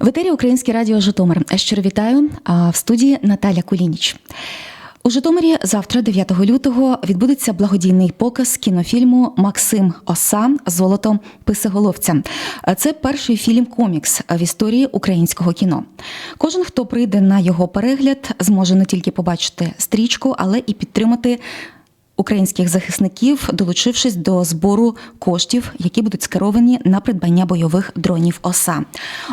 В етері Українське радіо Житомир. Щиро вітаю а в студії Наталя Кулініч. У Житомирі завтра, 9 лютого, відбудеться благодійний показ кінофільму Максим Оса Золото Писиголовця. Це перший фільм комікс в історії українського кіно. Кожен, хто прийде на його перегляд, зможе не тільки побачити стрічку, але і підтримати українських захисників, долучившись до збору коштів, які будуть скеровані на придбання бойових дронів ОСА.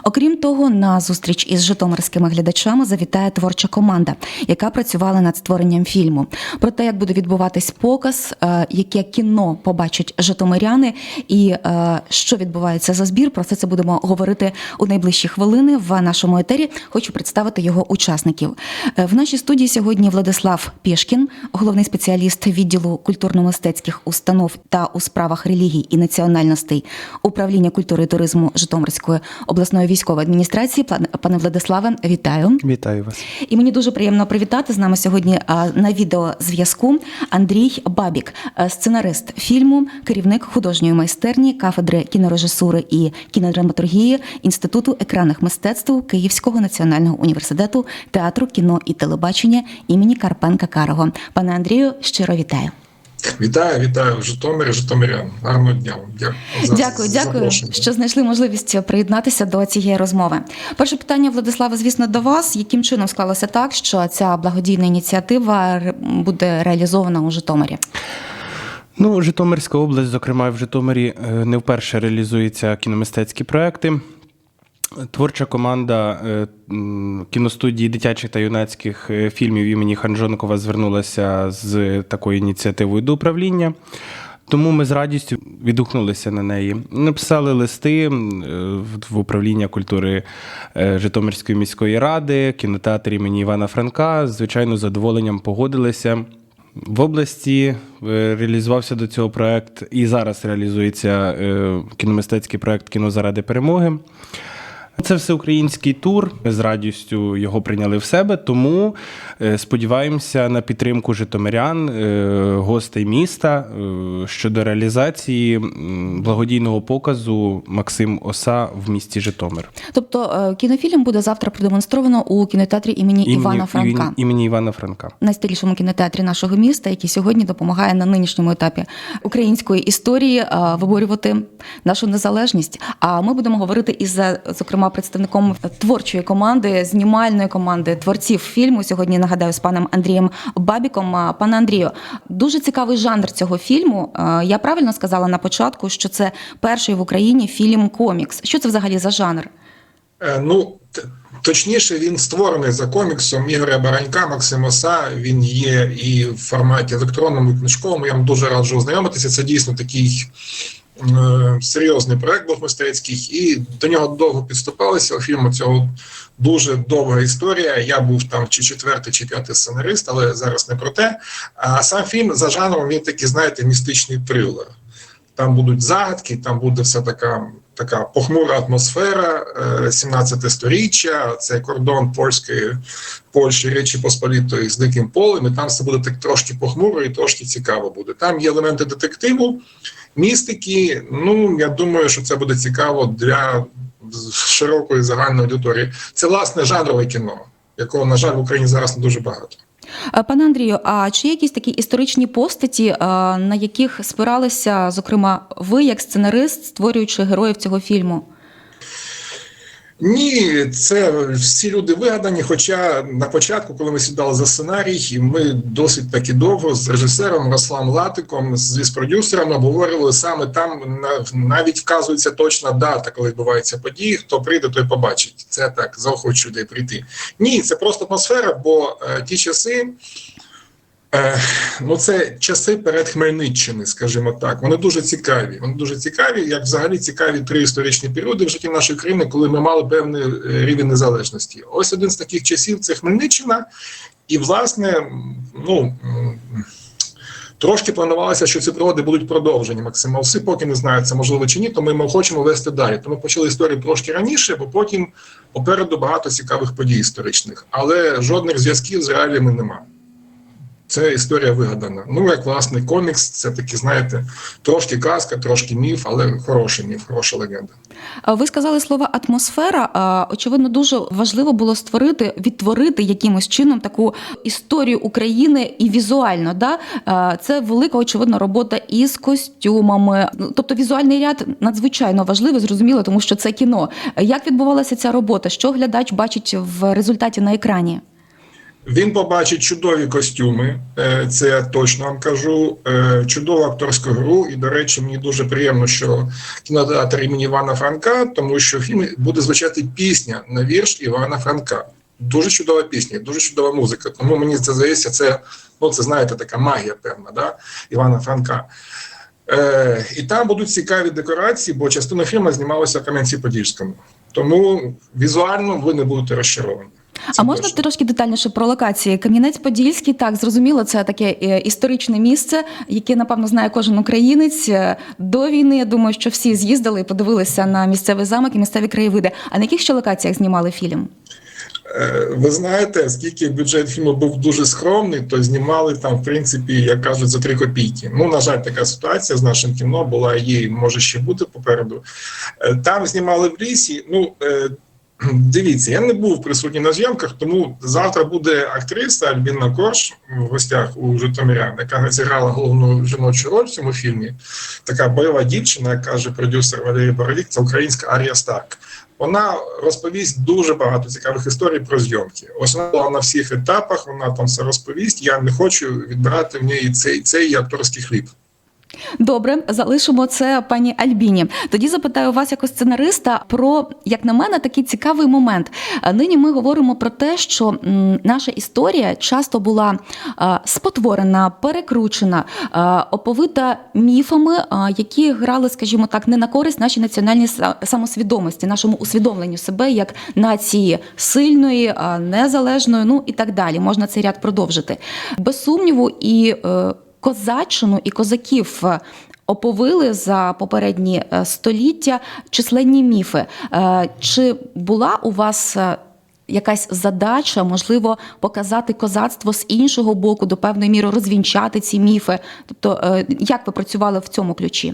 Окрім того, на зустріч із житомирськими глядачами завітає творча команда, яка працювала над створенням фільму. Про те, як буде відбуватись показ, е, яке кіно побачать житомиряни, і е, що відбувається за збір. Про це це будемо говорити у найближчі хвилини в нашому етері. Хочу представити його учасників. Е, В нашій студії сьогодні Владислав Пєшкін, головний спеціаліст відділу культурно-мистецьких установ та у справах релігій і національностей управління культури і туризму Житомирської обласної військової адміністрації. Пане- Владиславе, вітаю. Вітаю вас. І мені дуже приємно привітати з нами сьогодні на відеозв'язку Андрій Бабік, сценарист фільму, керівник художньої майстерні кафедри кінорежисури і кінодраматургії Інституту екранних мистецтв Київського національного університету театру кіно і телебачення імені Карпенка Карого. Пане Андрію, щиро вітаю. Вітаю, вітаю Житомир, Житомирян. Гарного дня вам. Дякую. за Дякую, дякую, що знайшли можливість приєднатися до цієї розмови. Перше питання, Владислава, звісно, до вас. Яким чином склалося так, що ця благодійна ініціатива ре- буде реалізована у Житомирі? Ну, Житомирська область, зокрема, в Житомирі е, не вперше реалізуються кіномистецькі проекти. Творча команда е, кіностудії дитячих та юнацьких е, фільмів імені Ханжонкова звернулася з такою ініціативою до управління. Тому ми з радістю відгукнулися на неї. Написали листи е, в- управління культури Житомирської міської ради, кінотеатр імені Івана Франка. Звичайно, з задоволенням погодилися. В області реалізувався до цього проект, і зараз реалізується кіномистецький проект Кіно заради перемоги. Це всеукраїнський тур. Ми з радістю його прийняли в себе, тому е, сподіваємося на підтримку житомирян, е, гостей міста е, щодо реалізації благодійного показу Максим Оса в місті Житомир. Тобто кінофільм буде завтра продемонстровано у кінотеатрі імені, Івана Франка. імені- імені Івана Франка. Найстарішому кінотеатрі нашого міста, який сьогодні допомагає на нинішньому етапі української історії виборювати нашу незалежність. А ми будемо говорити із е, зокрема представником творчої команди, знімальної команди творців фільму. Сьогодні нагадаю з паном Андрієм Бабіком. Пане Андрію, дуже цікавий жанр цього фільму. Я правильно сказала на початку, що це перший в Україні фільм комікс. Що це взагалі за жанр? Е, Ну, точніше, він створений за коміксом Ігоря Баранька, Максима Са. Він є і в форматі електронному, і книжковому. Я вам дуже раджу ознайомитися. Це дійсно такий серйозний проект був мистецький, і до нього довго підступалися. У фільму цього дуже довга історія. Я був там чи четвертий, чи п'ятий сценарист, але зараз не про те. А сам фільм за жанром він такий, знаєте, містичний трилер. Там будуть загадки, там буде все така така похмура атмосфера, е, 17 сторіччя, це кордон польської Польщі Речі Посполітої з диким полем. І там все буде так трошки похмуро і трошки цікаво буде. Там є елементи детективу, містики. Ну я думаю, що це буде цікаво для широкої загальної аудиторії. Це власне жанрове кіно, якого на жаль в Україні зараз не дуже багато. Е, Пане Андрію, а чи є якісь такі історичні постаті, е, на яких спиралися, зокрема, ви як сценарист, створюючи героїв цього фільму? Ні, це всі люди вигадані. Хоча на початку, коли ми сідали за сценарій, ми досить таки довго з режисером Рослам Латиком, з продюсером обговорювали саме там на- навіть вказується точна дата, коли відбуваються події. Хто прийде, той побачить. Це так заохочує людей прийти. Ні, це просто атмосфера, бо е, ті часи. Ну, це часи перед Хмельниччини, скажімо так. Вони дуже цікаві. Вони дуже цікаві, як взагалі цікаві три історичні періоди в житті нашої країни, коли ми мали певний е, рівень незалежності. Ось один з таких часів це Хмельниччина, і власне, ну. Трошки планувалося, що ці пригоди будуть продовжені. Максима Оси, поки не знаю, це можливо чи ні, то ми хочемо вести далі. Тому почали історію трошки раніше, бо потім попереду багато цікавих подій історичних, але жодних зв'язків з реаліями немає. Це історія вигадана. Ну, як власний комікс, це таки, знаєте, трошки казка, трошки міф, але хороший міф, хороша легенда. Ви сказали слово атмосфера. Очевидно, дуже важливо було створити, відтворити якимось чином таку історію України і візуально. Да? Це велика, очевидно, робота із костюмами. Ну, Тобто візуальний ряд надзвичайно важливий, зрозуміло, тому що це кіно. Як відбувалася ця робота? Що глядач бачить в результаті на екрані? Він побачить чудові костюми, е, це я точно вам кажу. е, Чудову акторську гру. І, до речі, мені дуже приємно, що кінотеатр імені Івана Франка, тому що в фільмі буде звучати пісня на вірш Івана Франка. Дуже чудова пісня, дуже чудова музика. Тому мені це здається, це ну це знаєте, така магія, певна, да? Івана Франка. Е, і там будуть цікаві декорації, бо частина фільму знімалася в Кам'янці-Подільському. Тому візуально ви не будете розчаровані. Це а можна точно. трошки детальніше про локації? Кам'янець-Подільський, так зрозуміло, це таке е, історичне місце, яке напевно знає кожен українець. Е, До війни я думаю, що всі з'їздили і подивилися на місцевий замок і місцеві краєвиди. А на яких ще локаціях знімали фільм? Е, Ви знаєте, скільки бюджет фільму був дуже скромний, то знімали там, в принципі, як кажуть, за три копійки. Ну, на жаль, така ситуація з нашим кіно була її може ще бути попереду. Е, Там знімали в лісі. Ну е, дивіться, я не був присутній на зйомках, тому завтра буде актриса Альбіна Корж в гостях у Житомирян, яка зіграла головну жіночу роль в цьому фільмі. Така бойова дівчина, як каже продюсер Валерій Боровік, це українська Арія Старк. Вона розповість дуже багато цікавих історій про зйомки. Ось вона була на всіх етапах, вона там все розповість. Я не хочу відбирати в неї цей, цей акторський хліб. Добре, залишимо це пані Альбіні. Тоді запитаю вас, як сценариста, про як на мене такий цікавий момент. Е, Нині ми говоримо про те, що наша історія часто була е, спотворена, перекручена, е, оповита міфами, які грали, скажімо так, не на користь нашій національній самосвідомості, нашому усвідомленню себе як нації сильної, незалежної, ну і так далі. Можна цей ряд продовжити. Без сумніву, і козаччину і козаків е, оповили за попередні е, століття численні міфи. Е, Чи була у вас якась задача, можливо, показати козацтво з іншого боку, до певної міри розвінчати ці міфи? Тобто, як ви працювали в цьому ключі?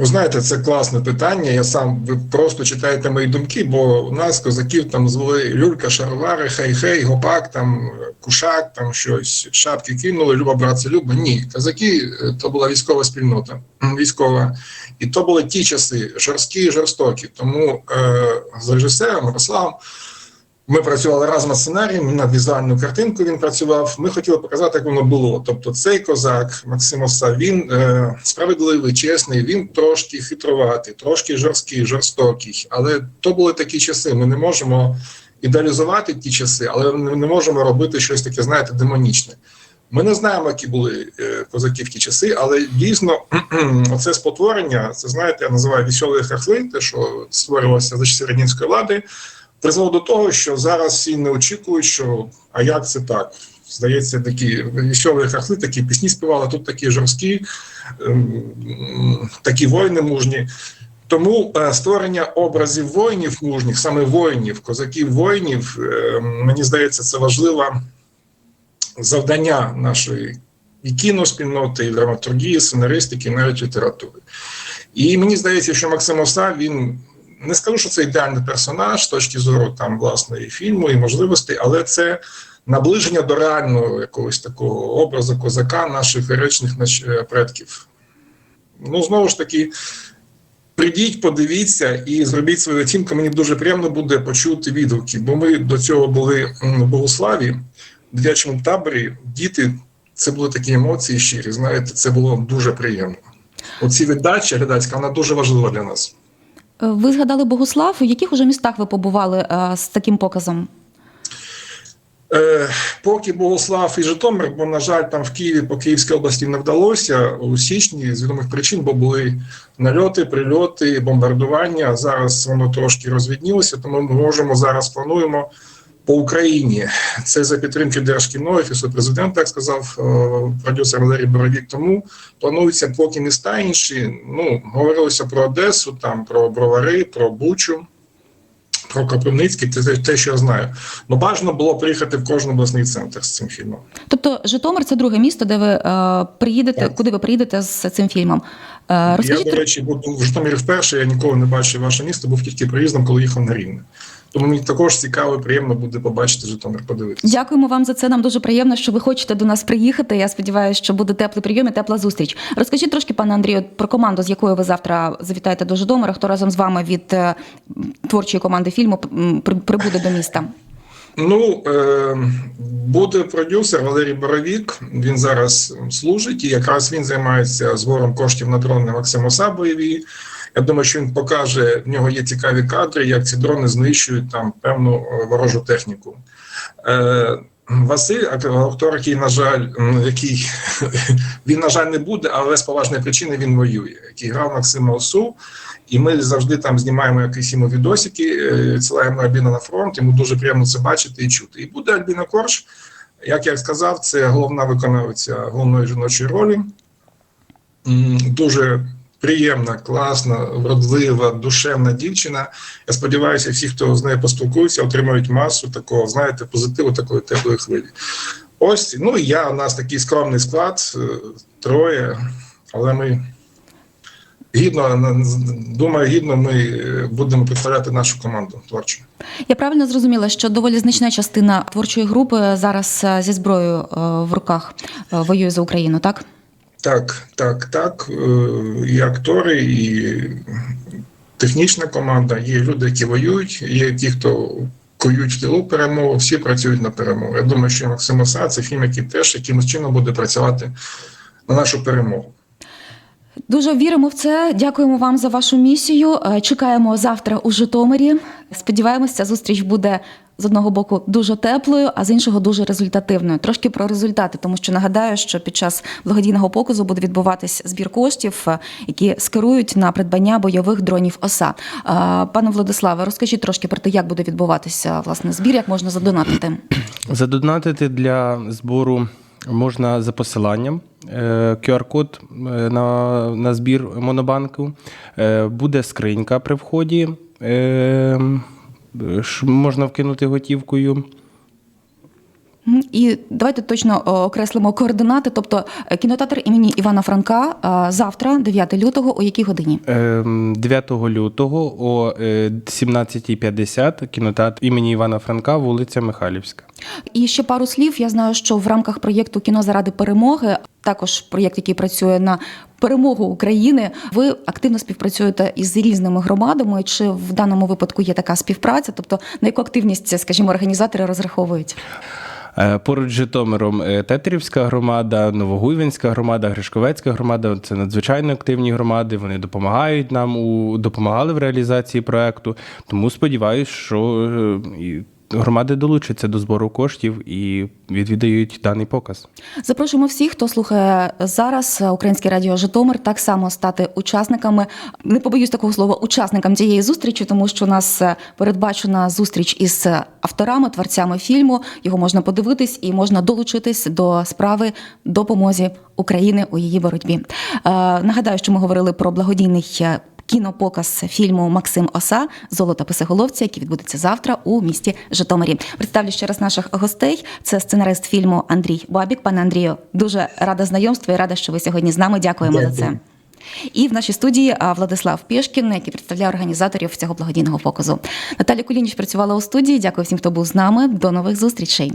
Ви знаєте, це класне питання. Я сам ви просто читаєте мої думки, бо у нас козаків там звали Люлька, Шаровари, Хей-Хей, Гопак, там Кушак, там щось, шапки кинули, Люба, братце, Люба. Ні, козаки е, то була військова спільнота, військова. І то були ті часи жорсткі і жорстокі. Тому е, з режисером Мирославом ми працювали разом над сценарієм, над візуальною картинкою він працював. Ми хотіли показати, як воно було. Тобто, цей козак Максим Оса, він е, справедливий, чесний, він трошки хитруватий, трошки жорсткий, жорстокий. Але то були такі часи. Ми не можемо ідеалізувати ті часи, але ми не можемо робити щось таке, знаєте, демонічне. Ми не знаємо, які були е, козаки в ті часи, але дійсно оце спотворення, це знаєте, я називаю веселі хахли, те, що створювалося за часи радянської влади призвело до того, що зараз всі не очікують, що а як це так? Здається, такі веселі хахли, такі пісні співали, тут такі жорсткі, ем, такі воїни мужні. Тому е, створення образів воїнів мужніх, саме воїнів, козаків воїнів, е, мені здається, це важливе завдання нашої і кіноспільноти, і драматургії, сценаристики, навіть літератури. І мені здається, що Максим Оса він не скажу, що це ідеальний персонаж з точки зору там власної фільму і можливостей, але це наближення до реального якогось такого образу козака наших героїчних е, предків. Ну, знову ж таки, прийдіть, подивіться і зробіть свою оцінку. Мені дуже приємно буде почути відгуки, бо ми до цього були в Богославі, в дитячому таборі. Діти, це були такі емоції щирі. Знаєте, це було дуже приємно. Оці віддача глядацька, вона дуже важлива для нас. Е, Ви згадали Богослав. У яких уже містах ви побували е, з таким показом? Е, поки Богослав і Житомир, бо, на жаль, там в Києві по Київській області не вдалося у січні з відомих причин, бо були нальоти, прильоти, бомбардування. Зараз воно трошки розвіднілося, тому ми можемо зараз плануємо по Україні. Це за підтримки Держкіно, Офісу президента, як сказав е, продюсер Валерій Боровік. Тому плануються поки міста інші. Ну, говорилося про Одесу, там про Бровари, про Бучу. про Кропивницький, це те- те, що я знаю. Ну бажано було приїхати в кожен обласний центр з цим фільмом. Тобто Житомир це друге місто, де ви е, приїдете, Так. куди ви приїдете з цим фільмом. Е, Я, до речі, буду в Житомирі вперше, я ніколи не бачив ваше місто, був тільки приїздом, коли їхав на Рівне. Тому мені також цікаво і приємно буде побачити Житомир, подивитися. Дякуємо вам за це. Нам дуже приємно, що ви хочете до нас приїхати. Я сподіваюся, що буде теплий прийом і тепла зустріч. Розкажіть трошки, пане Андрію, про команду, з якою ви завтра завітаєте до Житомира. Хто разом з вами від е, творчої команди фільму прибуде до міста? Ну, е, буде продюсер Валерій Боровік. Він зараз служить, і якраз він займається збором коштів на дрони Максим Оса бойові. Я думаю, що він покаже, в нього є цікаві кадри, як ці дрони знищують там певну е, ворожу техніку. Е, Василь, актор, який, на жаль, який він, на жаль, не буде, але з поважної причини він воює, який грав Максима Осу. І ми завжди там знімаємо якісь йому відосики, е, відсилаємо Альбіна на фронт. Йому дуже приємно це бачити і чути. І буде Альбіна Корж, як я сказав, це головна виконавиця головної жіночої ролі. Дуже приємна, класна, вродлива, душевна дівчина. Я сподіваюся, всі, хто з нею поспілкується, отримають масу такого, знаєте, позитиву, такої теплої хвилі. Ось, ну і я, у нас такий скромний склад, е, троє, але ми гідно, думаю, гідно ми е, будемо представляти нашу команду творчу. Я правильно зрозуміла, що доволі значна частина творчої групи зараз е, зі зброєю е, в руках воює за Україну, так? Так, так, так. І актори, і технічна команда. Є люди, які воюють, є ті, хто коють в тилу перемогу, всі працюють на перемогу. Я думаю, що Максим Оса це фільм, який теж якимось чином буде працювати на нашу перемогу. Дуже віримо в це. Дякуємо вам за вашу місію. Е, Чекаємо завтра у Житомирі. Сподіваємося, зустріч буде з одного боку дуже теплою, а з іншого дуже результативною. Трошки про результати, тому що нагадаю, що під час благодійного показу буде відбуватись збір коштів, е, які скерують на придбання бойових дронів ОСА. Е, Пане Владиславе, розкажіть трошки про те, як буде відбуватися власне збір, як можна задонатити. Задонатити для збору можна за посиланням. Е, QR-код е, на, на збір монобанку. Е, Буде скринька при вході. Е, Можна вкинути готівкою. І давайте точно окреслимо координати. Тобто е, кінотеатр імені Івана Франка е, завтра, 9 лютого, у якій годині? Ем, 9 лютого о е, 17.50 кінотеатр імені Івана Франка, вулиця Михайлівська. І ще пару слів. Я знаю, що в рамках проєкту Кіно заради перемоги, також проєкт, який працює на перемогу України. Ви активно співпрацюєте із різними громадами. Чи в даному випадку є така співпраця? Тобто на яку активність, скажімо, організатори розраховують? Е, Поруч з Житомиром е, Тетерівська громада, Новогуйвинська громада, Гришковецька громада це надзвичайно активні громади. Вони допомагають нам у допомагали в реалізації проекту. Тому сподіваюся, що е, громади долучаться до збору коштів і відвідають даний показ. Запрошуємо всіх, хто слухає зараз Українське радіо Житомир, так само стати учасниками. Не побоюсь такого слова, учасникам цієї зустрічі, тому що у нас е, передбачена зустріч із авторами, творцями фільму. Його можна подивитись і можна долучитись до справи допомозі України у її боротьбі. Е, нагадаю, що ми говорили про благодійний. Кінопоказ фільму Максим Оса Золото писиголовця, який відбудеться завтра у місті Житомирі. Представлю ще раз наших гостей. Це сценарист фільму Андрій Бабік. Пане Андрію, дуже рада знайомству і рада, що ви сьогодні з нами. Дякуємо за це. І в нашій студії Владислав Пєшкін, який представляє організаторів цього благодійного показу. Наталя Кулініч працювала у студії. Дякую всім, хто був з нами. До нових зустрічей.